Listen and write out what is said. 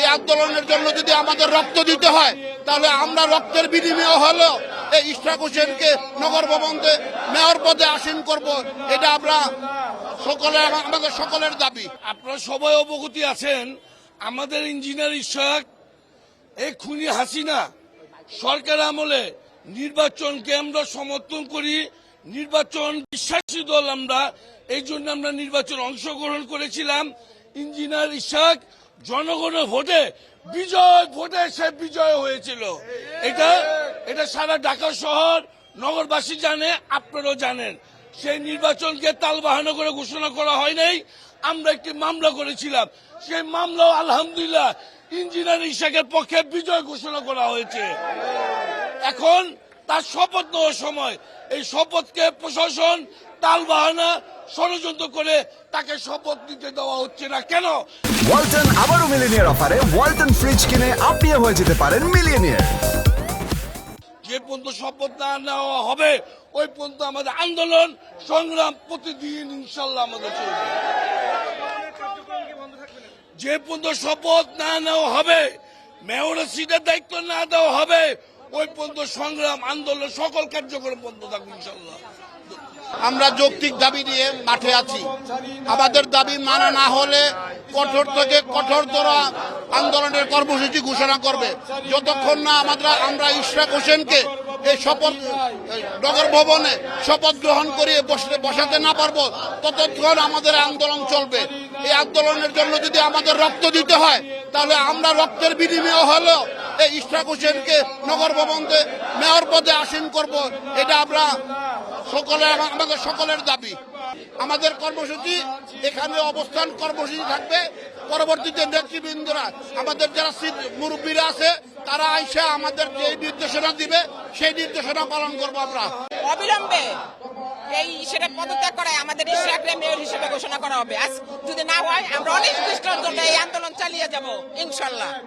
এই আন্দোলনের জন্য যদি আমাদের রক্ত দিতে হয়, তাহলে আমরা রক্তের বিনিময় হলেও এই ইশরাক হোসেনকে নগর ভবনতে, মেয়র পদে আসীন করব, এটা আমরা সকলের আমাদের সকলের দাবি। আপনারা সবাই অবগতি আছেন, আমাদের ইঞ্জিনিয়ার ইশাক এই খুনি হাসিনা, সরকার আমলে নির্বাচনকে আমরা সমর্থন করি, নির্বাচন বিশ্বাসী দল আমরা, এই জন্য আমরা নির্বাচন অংশগ্রহণ করেছিলাম। ইঞ্জিনিয়ার ইশাক জনগণের ভোটে, বিজয় ভোটে সে বিজয় হয়েছিল। এটা এটা সারা ঢাকা শহর, নগরবাসী জানে, আপনারাও জানেন। সেই নির্বাচনকে তাল বাহানো করে ঘোষণা করা হয় নাই। আমরা একটি মামলা করেছিলাম। সেই মামলাও আলহামদুলিল্লাহ ইঞ্জিনিয়ার ইশাকের পক্ষে বিজয় ঘোষণা করা হয়েছে। এখন তার শপথ নেওয়ার সময় এই শপথকে প্রশাসন তাল বাহানা ষড়যন্ত্র করে তাকে শপথ নিতে দেওয়া হচ্ছে না। কেন? ওয়ালটন আবারও মিলিনিয়ার অফারে ওয়ালটন ফ্রিজ কিনে আপনিও হয়ে যেতে পারেন মিলিয়নিয়ার। যে পর্যন্ত শপথ না নেওয়া হবে ওই পর্যন্ত আমাদের আন্দোলন সংগ্রাম প্রতিদিন ইনশাল্লাহ আমাদের চলবে। যে পর্যন্ত শপথ না নেওয়া হবে মেয়রের সিটের দায়িত্ব না দেওয়া হবে ওই পর্যন্ত সংগ্রাম, আন্দোলন, সকল কার্যক্রম বন্ধ থাকবে ইনশাল্লাহ আমরা যৌক্তিক দাবি নিয়ে মাঠে আছি। আমাদের দাবি মানা না হলে কঠোর থেকে কঠোরতর আন্দোলনের কর্মসূচি ঘোষণা করবে। যতক্ষণ না আমরা আমরা ইশরাক হোসেনকে এই শপথ নগর ভবনে শপথ গ্রহণ করিয়ে বসতে বসাতে না পারব, ততক্ষণ আমাদের আন্দোলন চলবে। এই আন্দোলনের জন্য যদি আমাদের রক্ত দিতে হয়, তাহলে আমরা রক্তের বিনিময় হলেও এই ইশরাক হোসেনকে নগর ভবনতে মেয়র পদে আসীন করব, এটা আমরা সকলের, আমাদের সকলের দাবি। আমাদের কর্মসূচি, এখানে অবস্থান কর্মসূচি থাকবে। পরবর্তীতে নেতৃবৃন্দরা, আমাদের যারা মুরব্বীরা আছে, তারা আইসা আমাদের যে নির্দেশনা দিবে, সেই নির্দেশনা পালন করব আমরা। অবিলম্বে এই সেটা পদত্যাগ করায় আমাদের ইশরাকরে মেয়র হিসেবে ঘোষণা করা হবে। আজ যদি না হয়, আমরা অনেক দৃষ্টান্ত এই আন্দোলন চালিয়ে যাব, ইনশাল্লাহ।